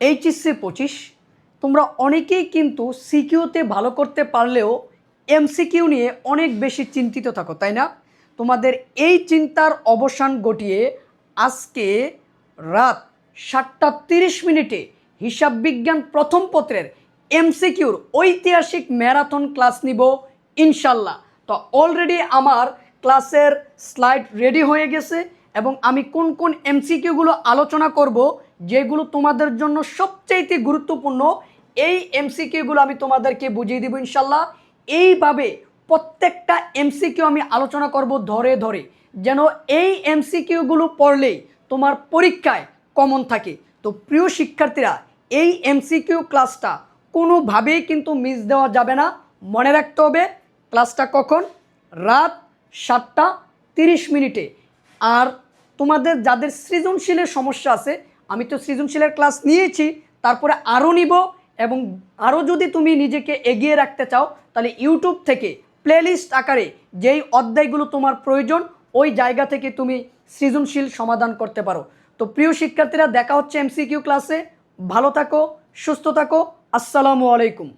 HSC পঁচিশ। তোমরা অনেকেই কিন্তু সিকিউতে ভালো করতে পারলেও এমসিকিউ নিয়ে অনেক বেশি চিন্তিত থাকো, তাই না? তোমাদের এই চিন্তার অবসান ঘটিয়ে আজকে রাত সাতটা তিরিশ মিনিটে হিসাব বিজ্ঞান প্রথম পত্রের এমসিকিউর ঐতিহাসিক ম্যারাথন ক্লাস নিব ইনশাল্লাহ। তো অলরেডি আমার ক্লাসের স্লাইড রেডি হয়ে গেছে এবং আমি কোন কোন এমসিকিউগুলো আলোচনা করব যেগুলো তোমাদের জন্য সবচাইতে গুরুত্বপূর্ণ, এই এমসিকিউগুলো আমি তোমাদেরকে বুঝিয়ে দিব ইনশাল্লাহ। এইভাবে প্রত্যেকটা এমসিকিউ আমি আলোচনা করব ধরে ধরে। যেন এই এমসিকিউগুলো পড়লেই তোমার পরীক্ষায় কমন থাকে। তো প্রিয় শিক্ষার্থীরা, এই এমসিকিউ ক্লাসটা কোনোভাবেই কিন্তু মিস দেওয়া যাবে না। মনে রাখতে হবে ক্লাসটা কখন? রাত সাতটা তিরিশ মিনিটে। আর তোমাদের যাদের সৃজনশীলের সমস্যা আছে আমি তো সৃজনশীলের ক্লাস নিয়েছি, তারপরে আরও নিব এবং আরও যদি তুমি নিজেকে এগিয়ে রাখতে চাও, তাহলে ইউটিউব থেকে প্লেলিস্ট আকারে যেই অধ্যায়গুলো তোমার প্রয়োজন, ওই জায়গা থেকে তুমি সৃজনশীল সমাধান করতে পারো। তো প্রিয় শিক্ষার্থীরা, দেখা হচ্ছে এমসিকিউ ক্লাসে ভালো থাকো, সুস্থ থাকো। আসসালামু আলাইকুম।